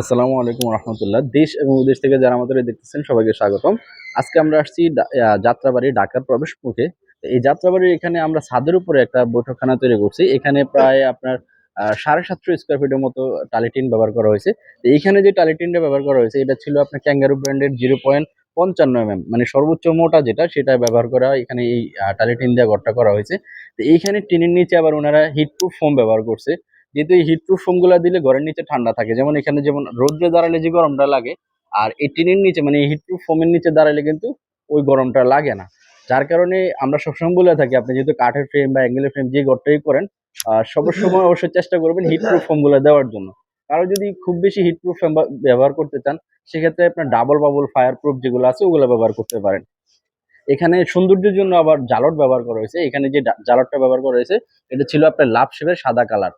আসসালামু আলাইকুম রহমতুল্লাহ। দেশ এবং বিদেশ থেকে যারা আমাদের দেখতেছেন, সবাইকে স্বাগতম। আজকে আমরা আসছি যাত্রাবাড়ি ঢাকার প্রবেশ মুখে এই যাত্রাবাড়ির এখানে আমরা ছাদের উপরে একটা বৈঠকখানা তৈরি করছি। এখানে প্রায় আপনার সাড়ে সাতশো স্কোয়ার ফিটের মতো টালিটিন ব্যবহার করা হয়েছে। এইখানে যে টালিটিনটা ব্যবহার করা হয়েছে, এটা ছিল আপনার ক্যাঙ্গারু ব্র্যান্ডের জিরো পয়েন্ট পঞ্চান্ন এম মানে সর্বোচ্চ মোটা যেটা, সেটা ব্যবহার করা এখানে এই টালিটিন দিয়ে ঘরটা করা হয়েছে। তো এইখানে টিনের নিচে আবার ওনারা হিটপ্রুফ ফোম ব্যবহার করছে। যেহেতু এই হিটপ্রুফ ফোমগুলো দিলে ঘরের নিচে ঠান্ডা থাকে যেমন এখানে যেমন রোদ্রে দাঁড়ালে যে গরমটা লাগে আর এই টিনের নিচে মানে এই হিটপ্রুফ ফোমের নিচে দাঁড়ালে কিন্তু ওই গরমটা লাগে না। যার কারণে আমরা সবসময় বলে থাকি আপনি যেহেতু কাঠের ফ্রেম বা অ্যাঙ্গেলের ফ্রেম যে ঘরটাই করেন সবসময় অবশ্যই চেষ্টা করবেন হিটপ্রুফ ফোমগুলো দেওয়ার জন্য। কারও যদি খুব বেশি হিটপ্রুফ ফোম ব্যবহার করতে চান সেক্ষেত্রে আপনার ডাবল বাবল ফায়ার প্রুফ যেগুলো আছে ওগুলো ব্যবহার করতে পারেন। এখানে সৌন্দর্যের জন্য আবার জালট ব্যবহার করা হয়েছে। এখানে যে জালটটা ব্যবহার করা হয়েছে এটা ছিল আপনার লাভ শেপের সাদা কালার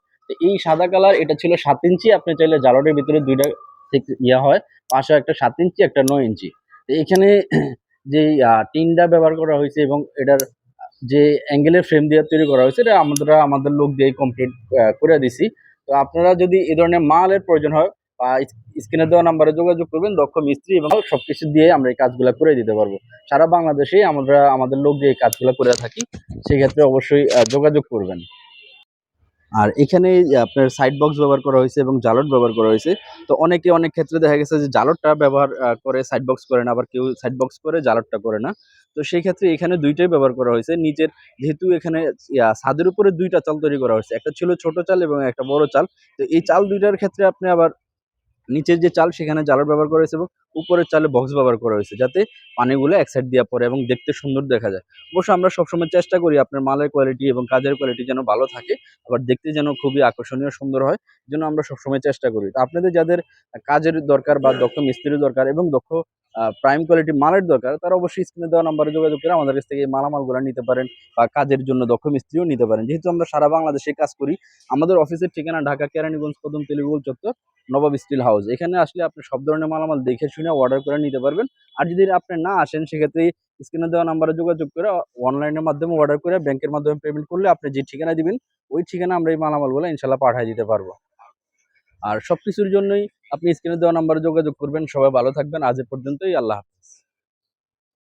এই সাদা কালার, এটা ছিল সাত ইঞ্চি। আপনি চাইলে জালটের ভিতরে দুইটা ইয়া হয়, পাশে একটা সাত ইঞ্চি, একটা নয় ইঞ্চি। এখানে যে টিনটা ব্যবহার করা হয়েছে এবং এটার যে অ্যাঙ্গেলের ফ্রেম দিয়ে তৈরি করা হয়েছে, এটা আমরা, আমাদের লোক দিয়ে কমপ্লিট করে দিছি। তো আপনারা যদি এ ধরনের মালের প্রয়োজন হয়, বা স্ক্রিনে দেওয়া নাম্বারে যোগাযোগ করবেন, দক্ষ মিস্ত্রি এবং সবকিছু দিয়ে আমরা এই কাজগুলো করে দিতে পারব। সারা বাংলাদেশে আমরা, আমাদের লোক দিয়ে এই কাজগুলো করে থাকি, সেক্ষেত্রে অবশ্যই যোগাযোগ করবেন। আর এখানে আপনার সাইড বক্স ব্যবহার করা হয়েছে এবং জালট ব্যবহার করা হয়েছে। তো অনেকে অনেক ক্ষেত্রে দেখা গেছে যে জালটটা ব্যবহার করে সাইড বক্স করে না, আবার কেউ সাইড বক্স করে জালটটা করে না। তো সেই ক্ষেত্রে এখানে দুইটাই ব্যবহার করা হয়েছে। নিচের যেহেতু এখানে ছাদের উপরে দুইটা চাল তৈরি করা হয়েছে। একটা ছিল ছোট চাল এবং একটা বড় চাল। তো এই চাল দুইটার ক্ষেত্রে আপনি আবার নিচের যে চাল সেখানে জালর ব্যবহার করা হয়েছে এবং উপরের চালে বক্স ব্যবহার করা হয়েছে, যাতে পানিগুলো এক সাইড দিয়ে পড়ে এবং দেখতে সুন্দর দেখা যায়। অবশ্য আমরা সবসময় চেষ্টা করি আপনার মালের কোয়ালিটি এবং কাজের কোয়ালিটি যেন ভালো থাকে, আবার দেখতে যেন খুবই আকর্ষণীয় সুন্দর হয় যেন আমরা সবসময় চেষ্টা করি। আপনাদের যাদের কাজের দরকার বা দক্ষ মিস্ত্রির দরকার এবং দক্ষ প্রাইম কোয়ালিটি মালের দরকার, তারা অবশ্যই স্ক্রিনে দেওয়া নাম্বারে যোগাযোগ করে আমাদের কাছ থেকে মালামালগুলো নিতে পারেন বা কাজের জন্য দক্ষ মিস্ত্রিও নিতে পারেন। যেহেতু আমরা সারা বাংলাদেশে কাজ করি, আমাদের অফিসের ঠিকানা ঢাকা কেরানীগঞ্জ কদম তেলিগুল চত্বর নবাব স্টিল হাউস এখানে আসলে আপনি সব ধরনের মালামাল দেখে শুনে অর্ডার করে নিতে পারবেন। আর যদি আপনি না আসেন, সেক্ষেত্রে স্ক্রিনে দেওয়া নাম্বারে যোগাযোগ করে অনলাইনের মাধ্যমে অর্ডার করে ব্যাংকের মাধ্যমে পেমেন্ট করলে আপনি যে ঠিকানা দিবেন, ওই ঠিকানা আমরা এই মালামালগুলো ইনশাল্লাহ পাঠিয়ে দিতে পারব। আর সব কিছুর জন্যই আপনি স্ক্রিনে দেওয়া নাম্বারে যোগাযোগ করবেন। সবাই ভালো থাকবেন। আজ পর্যন্তই। আল্লাহ হাফিজ।